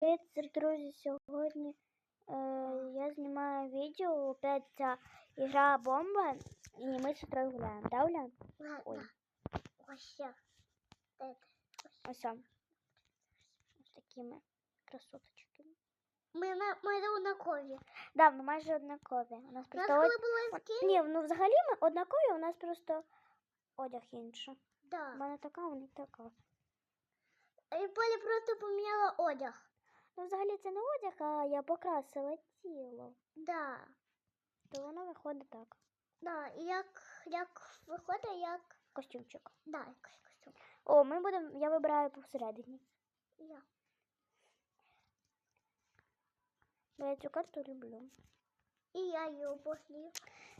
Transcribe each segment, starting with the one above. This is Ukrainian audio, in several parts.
Привіт, друзі! Сьогодні е, я знімаю відео. Опять ця ігра бомба. І ми з утрою гуляємо. Да, Улян? Ой. Ось я. Ось. Ось такими красоточками. Ми на ми однакові. Да, ми майже однакові. У нас У нас просто коли од... Ні, ну взагалі ми однакові, у нас просто одяг інший. У да. мене така, у них така. Поля просто поміняла одяг. Ну, взагалі це не одяг, а я покрасила тіло. Да. То воно виходить так. Да. І як, як виходить, як. Костюмчик. Да, якось костюм. О, ми будемо. Я вибираю посередині. Я. Бо я цю карту люблю. І я її обожнюю.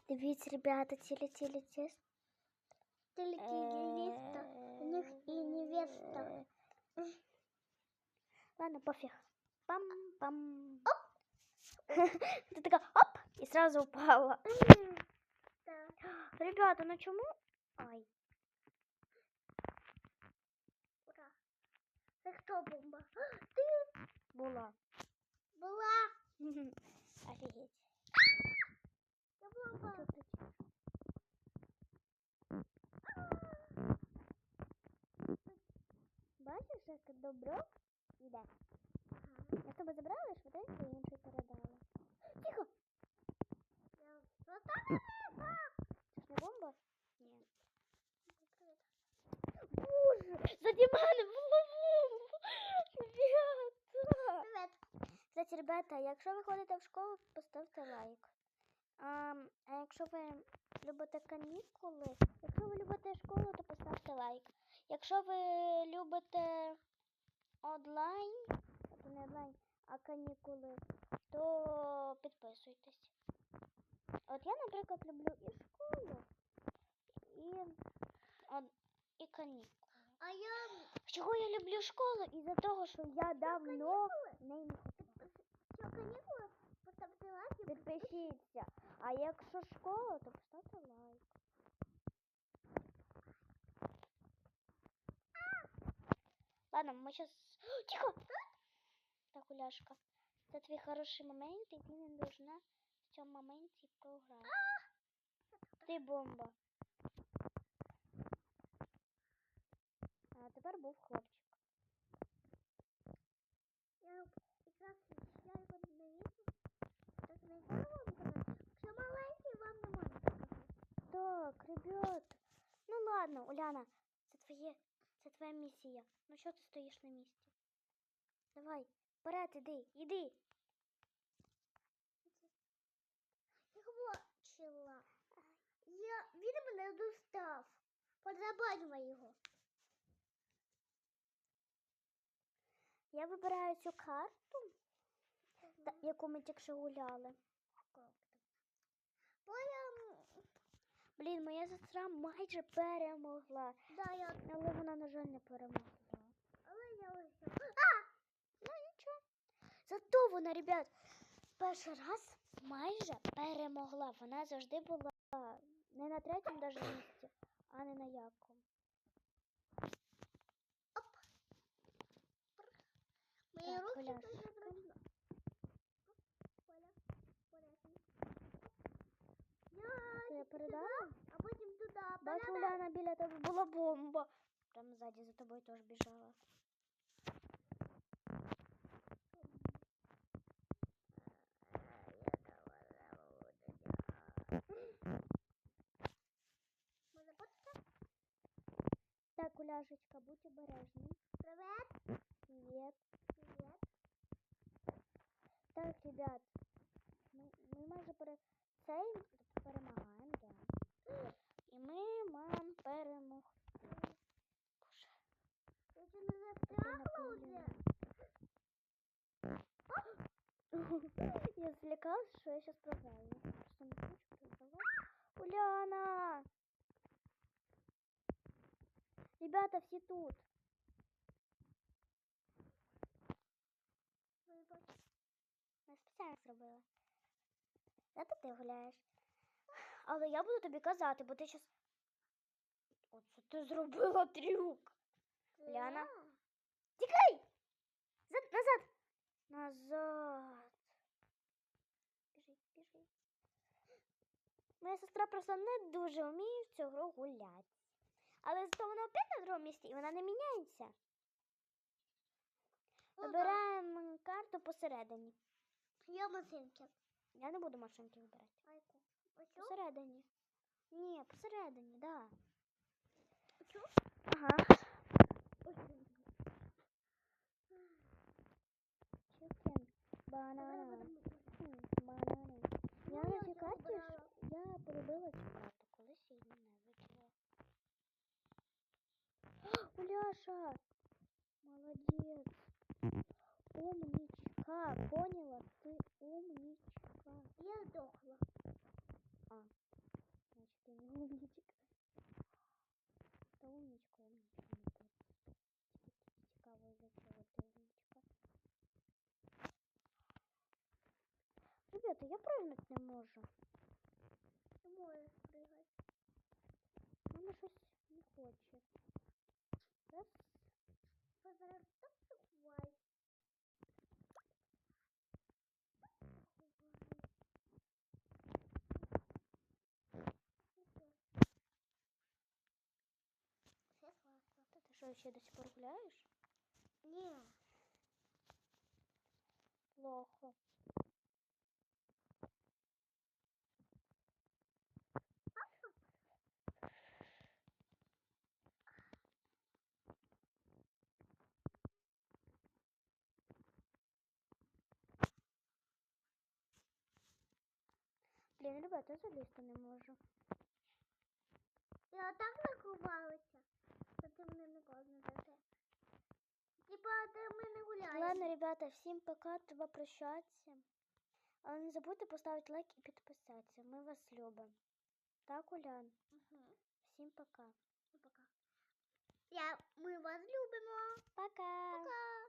Дивіться, ребята, тілі тілі тілі. Тільки невеста. У них і невеста. Е, Ладно, пофіг. Пам-пам. Ти така оп! І сразу упала. Так. Ребята, ну чому? Ай. Ура. Це хто бомба? Була. Була. Офігеть. Це бомба. Що тут? Бачиш, як добро йде. Тебе забрала, швиденько інший передала. Тихо! Це ж не бомба? Ні. Боже! Заді мене! Ребята! Привет. Кстати, ребята, якщо ви ходите в школу, поставте лайк. А, а якщо ви любите канікули, якщо ви любите школу, то поставте лайк. Якщо ви любите онлайн, це не онлайн, а канікули, то підписуйтесь. От я, наприклад, люблю і школу, і, і канікули. А я Чого я люблю школу? Із-за того, що я давно не що канікули поставте лайк Підпишіться. А якщо школа, то поставте лайк. Ладно, ми сейчас... Тихо! Так, Уляшка, це твій хороший момент, і ти не должна в цьому моменті програти. Ти бомба. А тепер був хлопчик. Я якраз я його не вижу. Так не вам. Якщо маленький, вам не можу показати. Так, ребят. Ну ладно, Уляна, це твоє, це твоя місія. Ну що ти стоїш на місці? Давай, вперед, іди, іди. Я бачила. Я, він мене достав. Подзабанювай його. Я вибираю цю карту, яку ми тільки що гуляли. Поля, Блін, моя сестра майже перемогла, да, я, але вона, на жаль, не перемогла. але я ось. Нічого. Зато вона, ребят, перший раз майже перемогла. Вона завжди була не на третьому даже місці, а не на якому. Мої Так, руки Поля. дуже. Я я передала? а потім туди. Бачу, Уляна, біля тебе була бомба. Там ззаді за тобою теж біжала. Так, Уляшечка, будь обережний. Привет. Привет. Привет. Так, ребят, ми, ми майже пере... цей перемагаємо, да. І ми маємо перемогти. Боже, Я ще не застрягла вже. я злякалась, що я сейчас програю. Просто не хочу програвати. Уляна! Ребята, всі тут. Вибач. Я спеціально зробила. Зато ти гуляєш. Але я буду тобі казати, бо ти щас. Оце ти зробила трюк. Ляна? Тікай! Зад, назад! назад. Біжить, біжить. Моя сестра просто не дуже вміє в цю гру гуляти. Але зато вона опять на другому місці і вона не міняється. Ну, Вибираємо карту посередині. Я машинки. Я не буду машинки вибирати. Айку. Оцю? Посередині. Ні, посередині, да. Оцю? Ага. Оцю. Чикен. Давай Банана. будемо М, Банани. Я Ну, на я цій вже карті ж- обрала. я полюбила цю карту, колись її ненавиділа. Уляша! Молодець! Умничка! Поняла? Ти умничка. Я здохла. А, значит, ты не умничка. Та умничка, умничка. не ти. Тільки Цікаво, із-за чого ти умничка. Ребята, я прыгнуть не можу. Ти можеш пригати. Мене щось не хоче. Раз. Зараз так заховай. Все класно. Та ти що, ще до сих пор гуляєш? Ні. Плохо. Блін, ребята, я залізти не можу. Я так заховалася. Ти мене не за це. Типа ти ми не гуляєш. Ладно, ребята, всім пока, треба прощатися. Але не забудьте поставити лайк і підписатися. Ми вас любимо. Так, Улян? Угу. Всім пока. Пока. Я, ми вас любимо. Пока! Пока.